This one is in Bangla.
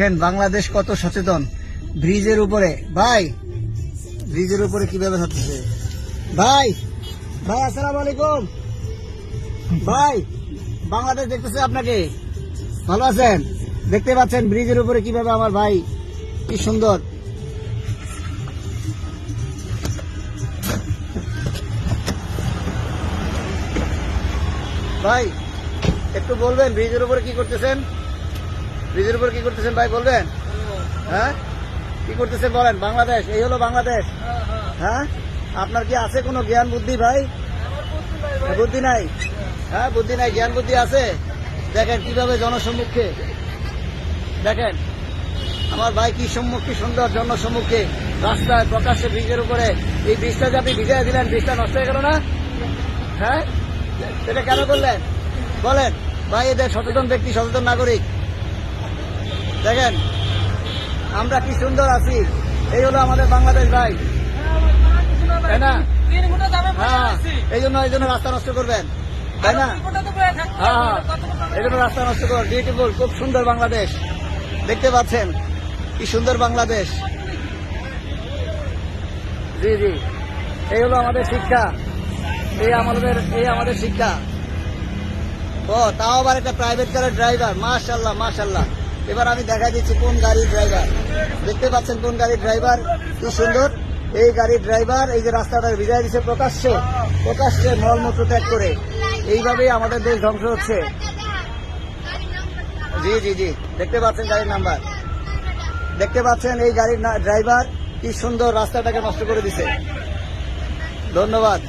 দেখেন বাংলাদেশ কত সচেতন। ব্রিজের উপরে। ভাই, ব্রিজের উপরে কীভাবে হচ্ছে? ভাই ভাই, আসসালাম আলাইকুম। ভাই, বাংলাদেশ দেখতেছে আপনাকে। ভালো আছেন? দেখতে পাচ্ছেন ব্রিজের উপরে কীভাবে আমার ভাই? কি সুন্দর। ভাই, একটু বলবেন, ব্রিজের উপরে কি করতেছেন? ব্রিজের উপর কি করতেছেন ভাই বলবেন? হ্যাঁ? কি করতেছেন বলেন? বাংলাদেশ এই হলো বাংলাদেশ। হ্যাঁ আপনার কি আছে কোনো জ্ঞান বুদ্ধি ভাই? বুদ্ধি নাই হ্যাঁ বুদ্ধি নাই জ্ঞান বুদ্ধি আছে? দেখেন কীভাবে জনসম্মুখে। দেখেন আমার ভাই কি সম্মুখ সুন্দর জনসম্মুখে রাস্তায় প্রকাশ্যে ব্রিজের উপরে। এই ব্রিজটা যে আপনি ভিজাই দিলেন ব্রিজটা নষ্ট হয়ে গেল না? হ্যাঁ? এটা কেন করলেন? বলেন ভাই এদের সচেতন ব্যক্তি সচেতন নাগরিক। দেখেন, আমরা কি সুন্দর আছি। এই হলো আমাদের বাংলাদেশ ভাই। তাই না? হ্যাঁ এই জন্য এই জন্য রাস্তা নষ্ট করবেন। তাই না? হ্যাঁ হ্যাঁ। এই জন্য রাস্তা নষ্ট কর। বিউটিফুল খুব সুন্দর বাংলাদেশ। দেখতে পাচ্ছেন, কি সুন্দর বাংলাদেশ। জি জি। এই হলো আমাদের শিক্ষা। এই আমাদের এই আমাদের শিক্ষা। ও, তাও আবার একটা প্রাইভেট কারের ড্রাইভার মাশাল্লাহ মাশাল্লাহ এবার আমি দেখা দিচ্ছি কোন গাড়ির ড্রাইভার দেখতে পাচ্ছেন কোন গাড়ির ড্রাইভার কি সুন্দর। এই গাড়ির ড্রাইভার এই যে রাস্তাটা ভিজাই দিচ্ছে প্রকাশ্যে প্রকাশ্যে মলমূত্র ত্যাগ করে। এইভাবেই আমাদের দেশ ধ্বংস হচ্ছে। জি জি জি। দেখতে পাচ্ছেন গাড়ির নাম্বার দেখতে পাচ্ছেন এই গাড়ির ড্রাইভার কি সুন্দর রাস্তাটাকে নষ্ট করে দিছে। ধন্যবাদ।